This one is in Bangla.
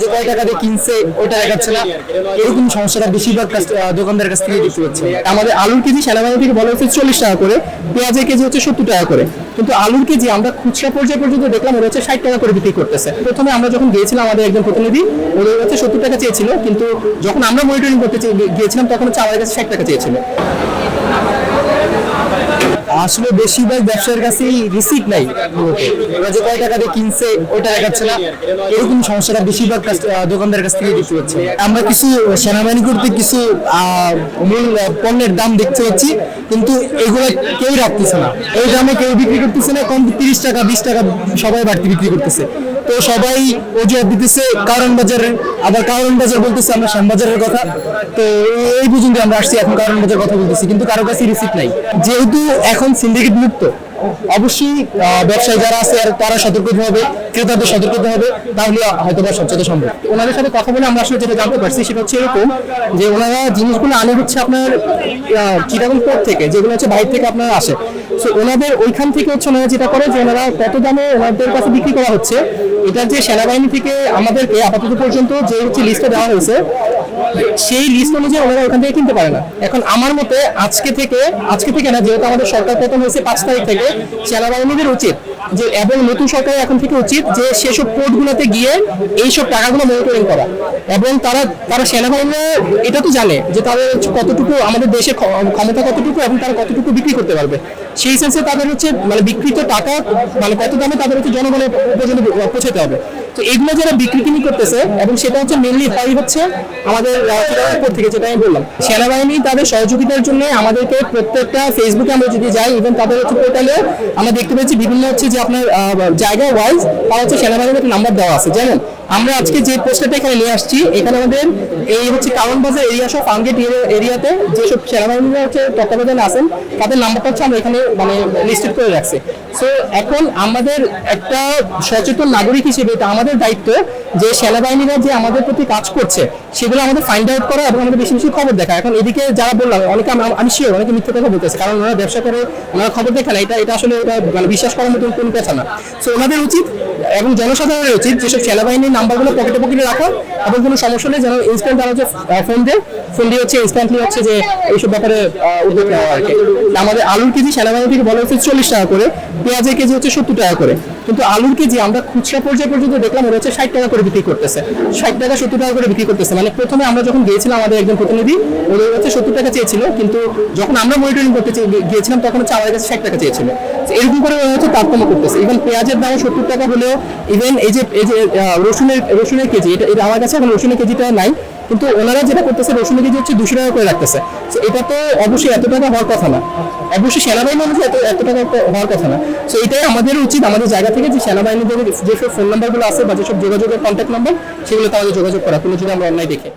যে কয় টাকা দিয়ে কিনছে ওটা দেখাচ্ছে না। এরকম সমস্যাটা বেশিরভাগ কাছ থেকে দেখতে পাচ্ছি আমাদের আলুর কেজি সেনাবাহিনী থেকে বলা হচ্ছে চল্লিশ টাকা করে, পেঁয়াজের কেজি হচ্ছে সত্তর টাকা করে। কিন্তু আলুর কেজি আমরা খুচরা পর্যায়ে পর্যন্ত দেখলাম, ওরা হচ্ছে ষাট টাকা করে বিক্রি করতেছে। প্রথমে আমরা যখন গিয়েছিলাম আমাদের একজন প্রতিনিধি, ওদের হচ্ছে সত্তর টাকা চেয়েছিল, কিন্তু যখন আমরা মনিটরিং করতে গিয়েছিলাম, তখন হচ্ছে আমাদের কাছে ষাট টাকা চেয়েছিল। আসলে বেশিরভাগ ব্যবসায়ীর কাছেই রিসিট নাই ওরা যে কয় টাকা দিয়ে কিনছে ওটা দেখাচ্ছে না। এরকম সমস্যাটা বেশিরভাগ দোকানদারের কাছ থেকে দেখতে পাচ্ছি। আমরা কিছু সেনাবাহিনী করতে কিছু মূল পণ্যের দাম দেখতে পাচ্ছি, কিন্তু এগুলো কেউ রাখতেছে না। এই দামে কেউ বিক্রি করতেছে না, কম তিরিশ টাকা, বিশ টাকা সবাই বাড়তি বিক্রি করতেছে। তো সবাই অজুহাত দিতেছে, কারণ বাজারের আবার কারণ বাজার বলতেছে আমরা শ্যামবাজারের কথা। তো এই পর্যন্ত আমরা আসছি, এখন কারণ বাজার কথা বলতেছি, কিন্তু কারও কাছে রিসিপ্ট নাই। যেহেতু এখন সিন্ডিকেট মুক্ত অবশ্যই ব্যবসায়ী যারা আছে তারা সতর্ক হবে, ক্রেতাদের সতর্ক হবে, তাহলে হয়তো বা সবচেয়ে সম্ভব। ওনাদের সাথে কথা বলে আমরা আসলে যেটা জানতে পারছি, সেটা হচ্ছে এরকম যে ওনারা জিনিসগুলো আনে হচ্ছে আপনার চিটাগং পোর্ট থেকে, যেগুলো হচ্ছে বাইরে থেকে আপনার আসে। সো ওনাদের ওইখান থেকে হচ্ছে ওনারা যেটা করে যে ওনারা কত দামে ওনাদের কাছে বিক্রি করা হচ্ছে, এটা যে সেনাবাহিনী থেকে আমাদেরকে আপাতত পর্যন্ত যে হচ্ছে লিস্টটা দেওয়া হয়েছে সেই লিস্ট অনুযায়ী ওনারা ওখান থেকে কিনতে পারে না। এখন আমার মতে আজকে থেকে আজকে থেকে না, যেহেতু আমাদের সরকার পতন হয়েছে পাঁচ তারিখ থেকে, সেনাবাহিনীদের উচিত যে, এবং নতুন সরকার এখন থেকে উচিত যে, সেসব পোর্টগুলোতে গিয়ে এইসব টাকাগুলো মনিটরিং করা। এবং তারা তারা সেনাবাহিনী, এটা তো জানে যে তাদের কতটুকু আমাদের দেশে ক্ষমতা কতটুকু এবং তারা কতটুকু বিক্রি করতে পারবে। সেই সেন্সে তাদের হচ্ছে মানে বিকৃত টাকা মানে কত দামে তাদের হচ্ছে জনগণের পর্যন্ত পৌঁছাতে হবে। তো এগুলো যারা বিক্রি কিনি করতেছে, এবং সেটা হচ্ছে মেনলি হয় হচ্ছে আমাদের উপর থেকে যেটা আমি বললাম। সেনাবাহিনী তাদের সহযোগিতার জন্য আমাদেরকে প্রত্যেকটা ফেসবুকে আমরা যদি যাই ইভেন তাদের হচ্ছে পোর্টালে আমরা দেখতে পাচ্ছি বিভিন্ন হচ্ছে যে আপনার জায়গা ওয়াইজ তারা হচ্ছে সেনাবাহিনীর নাম্বার দেওয়া আছে, জানেন? আমরা আজকে যে পোস্টারটা এখানে নিয়ে আসছি, এখানে আমাদের এই হচ্ছে কারণ বাজার এরিয়া সব ফার্মগেট এরিয়াতে যেসব সেনাবাহিনীরা হচ্ছে তত্ত্বাবধানে আছেন, তাদের নাম্বারটা হচ্ছে আমরা এখানে মানে লিস্টেড করে রাখছি। সো এখন আমাদের একটা সচেতন নাগরিক হিসেবে এটা আমাদের দায়িত্ব যে সেনাবাহিনীরা যে আমাদের প্রতি কাজ করছে, সেগুলো আমাদের ফাইন্ড আউট করা এবং আমাদের বেশি বেশি খবর দেখা। এখন এদিকে যারা বললাম, অনেকে আমি- শিওর অনেকে মিথ্যে কথা বলতেছে, কারণ ওনারা ব্যবসা করে ওনারা খবর দেখে না, এটা এটা আসলে এটা মানে বিশ্বাস করার মতন কোনো কথা না। সো ওনাদের উচিত এবং জনসাধারণের উচিত যেসব সেনাবাহিনীর নাম্বারগুলো পকেটে পকেটে রাখা, এবং কোনো সমস্যা নেই যেন ইনস্ট্যান্ট তারা হচ্ছে ফোন দেয়। ফোন দিয়ে হচ্ছে ইনস্ট্যান্টলি হচ্ছে যে এইসব ব্যাপারে উদ্যোগ নেওয়া আর কি। আমাদের আলুর কেজি সেনাবাহিনী থেকে বলা হচ্ছে চল্লিশ টাকা করে, পেঁয়াজের কেজি হচ্ছে সত্তর টাকা করে। কিন্তু আলুর কেজি আমরা খুচরা পর্যায়ে পর্যন্ত দেখলাম ওরা হচ্ছে ষাট টাকা করে বিক্রি করতেছে। ষাট টাকা, সত্তর টাকা করে বিক্রি করতেছে। মানে প্রথমে আমরা যখন গিয়েছিলাম আমাদের একজন প্রতিনিধি, ওদের হচ্ছে সত্তর টাকা চেয়েছিল, কিন্তু যখন আমরা মনিটরিং করতে গিয়েছিলাম, তখন হচ্ছে আমাদের কাছে ষাট টাকা চেয়েছিল। এরকম করে ওরা হচ্ছে তারতম্য করতেছে। ইভেন পেঁয়াজের দাম সত্তর টাকা হলেও ইভেন এই যে এই যে রসুনের রসুনের কেজি, এটা এটা আমার কাছে এখন রসুনের কেজিটা নাই, কিন্তু ওনারা যেটা করতেছে রসুনের কেজি হচ্ছে দুশো টাকা করে রাখতেছে। তো এটা তো অবশ্যই এত টাকা হওয়ার কথা না। অবশ্যই সেনাবাহিনী অনুযায়ী এত এত টাকা হওয়ার কথা না। সো এটাই আমাদের উচিত, আমাদের জায়গা থেকে যে সেনাবাহিনীদের যেসব ফোন নাম্বারগুলো আছে বা যেসব যোগাযোগের কন্ট্যাক্ট নাম্বার সেগুলো আমাদের যোগাযোগ করা, কোনো যদি আমরা অন্যায় দেখে।